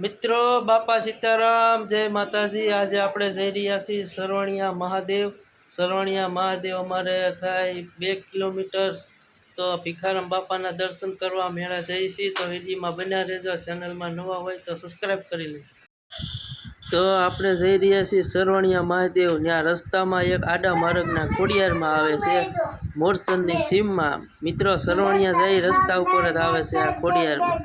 મિત્રો, બાપા સીતારામ, જય માતાજી. આજે આપણે જઈ રહ્યા છીએ સરવણિયા મહાદેવ. સરવણિયા મહાદેવ અમારે થાય બે કિલોમીટર. તો ભિખારામ બાપાના દર્શન કરવા મેળા જઈએ છીએ. તો વિધિમાં બન્યા રહેજો. ચેનલમાં નવા હોય તો સબસ્ક્રાઈબ કરી લેજો. તો આપણે જઈ રહ્યા છીએ સરવણિયા મહાદેવ. ત્યાં રસ્તામાં એક આડા માર્ગના ખોડિયારમાં આવે છે. મોરસનની સીમમાં. મિત્રો, સરવણિયા જઈ રસ્તા ઉપર જ આવે છે આ ખોડિયારમાં.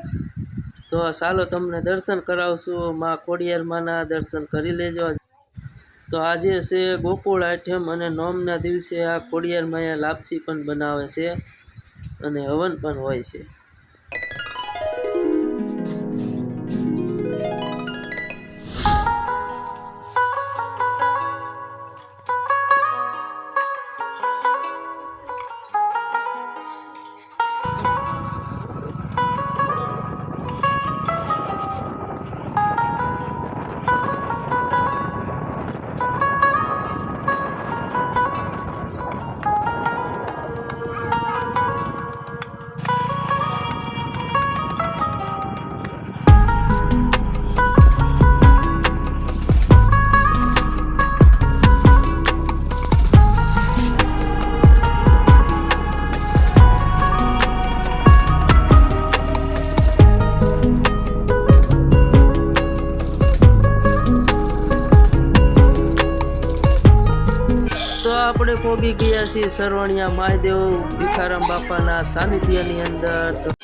તો ચાલો તમને દર્શન કરાવશું. માં ખોડિયારમાંના દર્શન કરી લેજો. તો આજે છે ગોકુળ આઠમ અને નોમના દિવસે આ ખોડિયારમાં અહીંયા લાપસી પણ બનાવે છે અને હવન પણ હોય છે. આપણે પોગી ગયા છીએ સરવણિયા મહાદેવ ભિખારામ બાપાના સાનિધ્યની અંદર.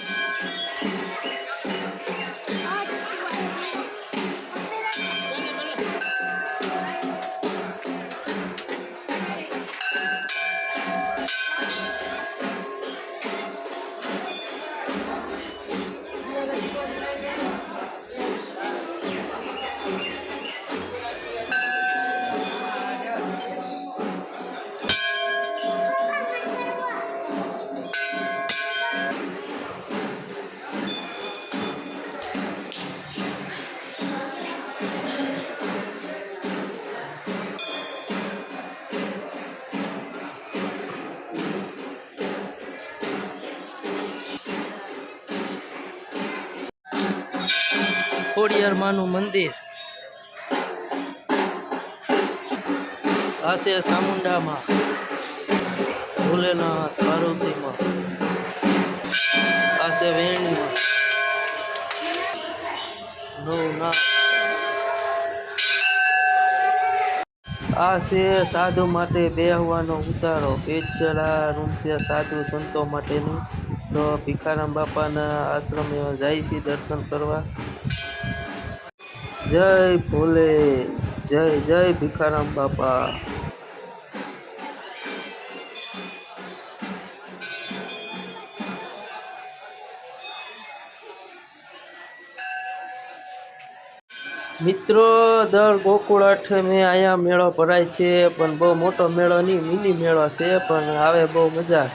ખોડિયાર માનું મંદિર. આ છે ચામુંડામાં ભોલેનાથ પાર્વતીમાં આ છે વેણીમાં. નવનાથ. આ છે સાધુ માટે બેહવાનો ઉતારો. પેચલા રૂમ સાધુ સંતો માટેની. તો ભિખારામ બાપાના આશ્રમે જાય છે દર્શન કરવા. જય ભોલે, જય જય ભિખારામ બાપા. મિત્રો, દર ગોકુળ અઠમે અહીંયા મેળો ભરાય છે, પણ બહુ મોટો મેળો નહીં, મિની મેળો છે, પણ આવે બહુ મજા.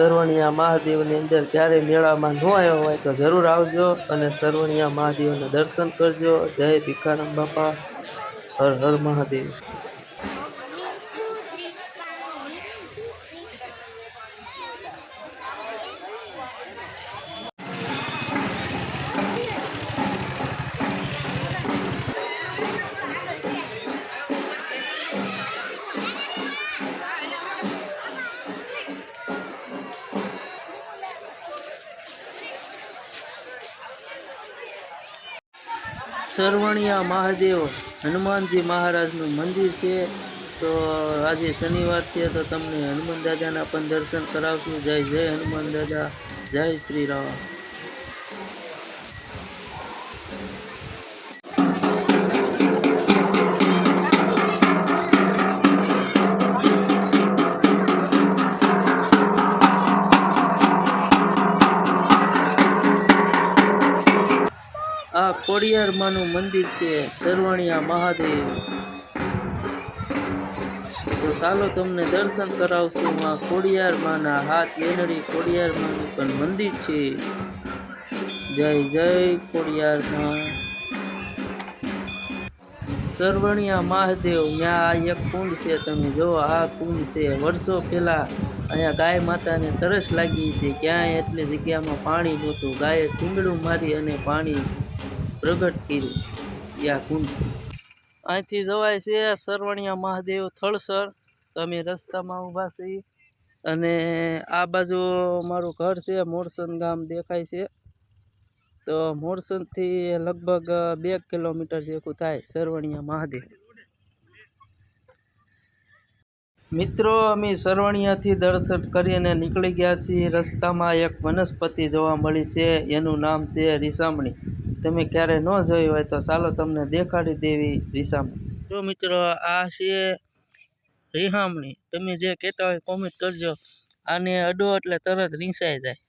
સરવણિયા મહાદેવની અંદર ક્યારેય મેળામાં ન આવ્યો હોય તો જરૂર આવજો અને સરવણિયા મહાદેવના દર્શન કરજો. જય ભિખારામ બાપા. હર હર મહાદેવ. સરવણિયા મહાદેવ હનુમાનજી મહારાજનું મંદિર છે. તો આજે શનિવાર છે તો તમને હનુમાન દાદાના પણ દર્શન કરાવશું. જય જય હનુમાન દાદા. જય શ્રી રામ. ખોડિયારમાંનું મંદિર છે, સરવણિયા મહાદેવ. તો ચાલો તમને દર્શન કરાવશું આ ખોડિયારમાંના હાથ વેનડી ખોડિયારમાંનું પણ મંદિર છે. જય જય ખોડિયારમાં. સરવણિયા મહાદેવ ત્યાં એક કુંડ છે, તમે જો આ કુંડ છે. વર્ષો પહેલાં અહીંયા ગાય માતાને તરસ લાગી હતી, ક્યાંય એટલી જગ્યામાં પાણી નહોતું. ગાયે શીંગડું મારી અને પાણી પ્રગટ કર્યું યા કુંડ. અહીંથી જવાય છે સરવણિયા મહાદેવ થળસર. તમે રસ્તામાં ઊભા છીએ અને આ બાજુ મારું ઘર છે, મોરસન ગામ દેખાય છે. તો મોરસનથી લગભગ બે કિલોમીટર જેવું થાય સરવણિયા મહાદેવ. મિત્રો, અમે સરવણિયાથી દર્શન કરીને નીકળી ગયા છીએ. રસ્તામાં એક વનસ્પતિ જોવા મળી છે. એનું નામ છે રીસામણી. તમે ક્યારે ન જોઈ હોય તો ચાલો તમને દેખાડી દેવી રીસામણી. જો મિત્રો, આ છે રીહામણી. તમે જે કહેતા હોય કોમેન્ટ કરજો. આને અડો એટલે તરત રીસાઈ જાય.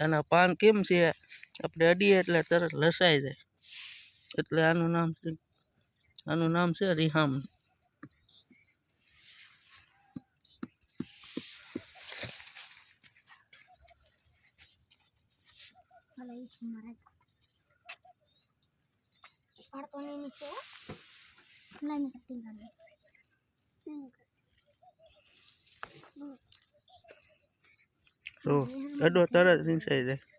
આના પાન કેમ છે? આપણે અડીએ એટલે તરત લસાઈ જાય. એટલે આનું નામ છે, આનું નામ છે રીહામણી. Hola, મહારાજ. પાડતો નહીં નીચે હો કટિંગ કરી અડો તરત રીંસાઈ જાય